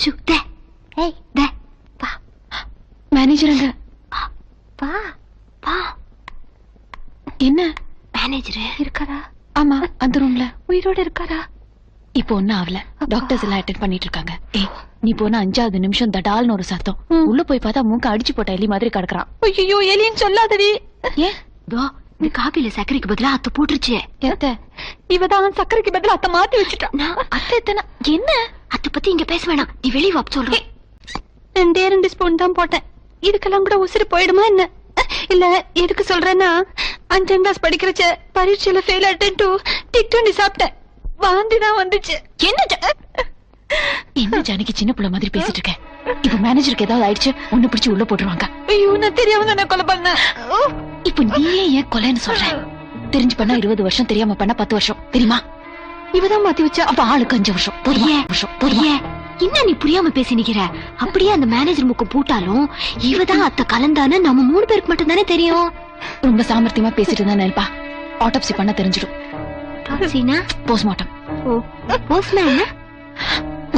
Shoe தே ஏய் தே வா manager அங்க வா வா என்ன மேனேஜர் இருக்காரா ஆமா அந்த ரூம்ல உயிரோட இருக்காரா இப்போ ஒன்னும் ஆகல டாக்டர்ஸ் எல்லாம் அட்டென்ட் பண்ணிட்டு இருக்காங்க ஏய் நீ போன அஞ்சாவது நிமிஷம் தடால்னு ஒரு சத்தம். உள்ள போய் பார்த்தா மூக்க அடிச்சு போட்ட எலி மாதிரி கிடக்குறான் ஐயோ எலின்னு சொல்லாதடி ஏன் தோ இந்த காபில சர்க்கரைக்கு பதிலா அத்தை போட்டுருச்சு இவதான் சர்க்கரைக்கு பதிலா அத்தை மாத்தி வச்சுட்டா அத்தை எத்தனை என்ன பத்தி இங்க பேச வேணாம். நீ வெளிய வா சொல்றேன். ரெண்டே ரெண்டு ஸ்பூன் தான் போட்டேன். இதுக்கெல்லாம் கூட உசுறு போயிடுமா என்ன? இல்ல எதுக்கு சொல்றேன்னா அஞ்சாம் கிளாஸ் படிக்கிறச்ச பரீட்சையில ஃபெயில் ஆயிட்டேன் டிட்டுண்டி சாப்பிட்டேன். வாந்தி தான் வந்துச்சு. என்ன என்ன ஜானகி சின்ன புள்ள மாதிரி பேசிட்டு இருக்க? இப்ப மேனேஜருக்கு ஏதாவது ஆயிடுச்சு ஒண்ணு பிடிச்சு உள்ள போட்டுருவாங்க. ஐயோ நான் தெரியாம தானே கொலை பண்ணேன். இப்ப நீயே ஏன் கொலைன்னு சொல்ற? தெரிஞ்சு பண்ணா இருபது வருஷம் தெரியாம பண்ணா பத்து வருஷம். தெரியுமா? இவதான் மாத்தி வச்சா அப்ப ஆளுக்கு அஞ்சு வருஷம் ஐயே. வருஷம் ஐயே, என்ன நீ புரியாம பேசி நிக்கிற? அப்படியே அந்த மேனேஜர் முக்கு பூட்டாலும் இவதான் அத்தை கலந்தான்னு நம்ம மூணு பேருக்கு மட்டும் தானே தெரியும். ரொம்ப சாமர்த்தியமா பேசிட்டு இருந்தா நினைப்பா ஆட்டோப்சி பண்ண தெரிஞ்சிடும். போஸ்ட்மார்ட்டம் ஓ போஸ்ட்மேன்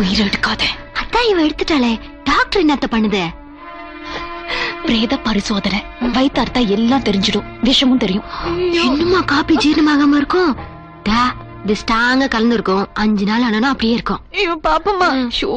உயிரை எடுக்காத. அதான் இவ எடுத்துட்டாளே. டாக்டர் என்னத்த பண்ணுது? பிரேத பரிசோதனை. வயிற்று அர்த்தா எல்லாம் தெரிஞ்சிடும். விஷமும் தெரியும். இன்னுமா காப்பி ஜீரணமாகாம இருக்கும்? டா, இது ஸ்ட்ராங்கா கலந்து இருக்கும் அஞ்சு நாள் ஆனாலும் அப்படியே இருக்கும். ஐயோ பாப்பமா. ஷோ.